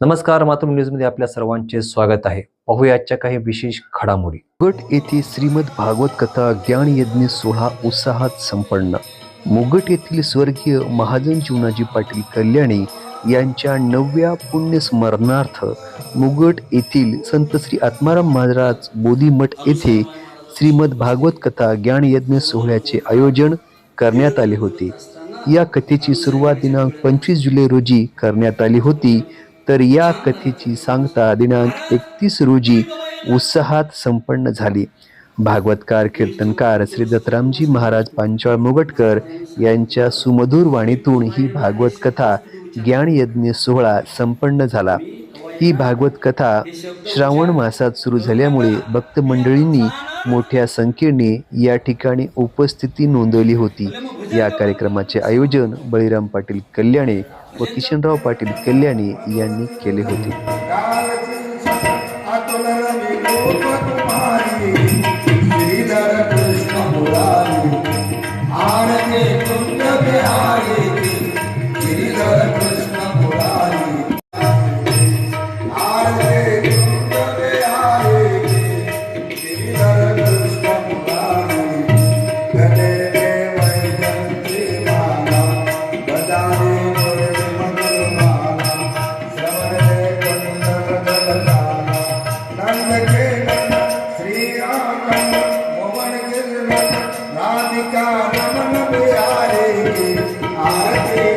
नमस्कार मातृ न्यूजमध्ये आपल्या सर्वांचे स्वागत आहे. पाहूया आजच्या काही विशेष घडामोडी. मुगट येथे श्रीमद भागवत कथा ज्ञान यज्ञ सोहळा उत्साहात संपन्न. मुगट येथील स्वर्गीय महाजन जीवनाजी पाटील कल्याणी यांच्या नवव्या पुण्यस्मरणार्थ मुगट येथील संत श्री आत्माराम महाराज बोधीमठ येथे श्रीमद भागवत कथा ज्ञान यज्ञ सोहळ्याचे आयोजन करण्यात आले होते. या कथेची सुरुवात दिनांक पंचवीस जुलै रोजी करण्यात आली होती. तर या कथेची सांगता दिनांक एकतीस रोजी उत्साहात संपन्न झाली. भागवतकार कीर्तनकार श्री दत्तरामजी महाराज पांचाळ मुगटकर यांच्या सुमधूर वाणीतून ही भागवत कथा ज्ञानयज्ञ सोहळा संपन्न झाला. ही भागवत कथा श्रावण मासात सुरू झाल्यामुळे भक्त मंडळींनी मोठ्या संख्येने या ठिकाणी उपस्थिती नोंदवली होती. या कार्यक्रमाचे आयोजन बळीराम पाटील कल्याणे व किशनराव पाटील कल्याणे यांनी केले होते. राधिका रमन बिहारी की आरती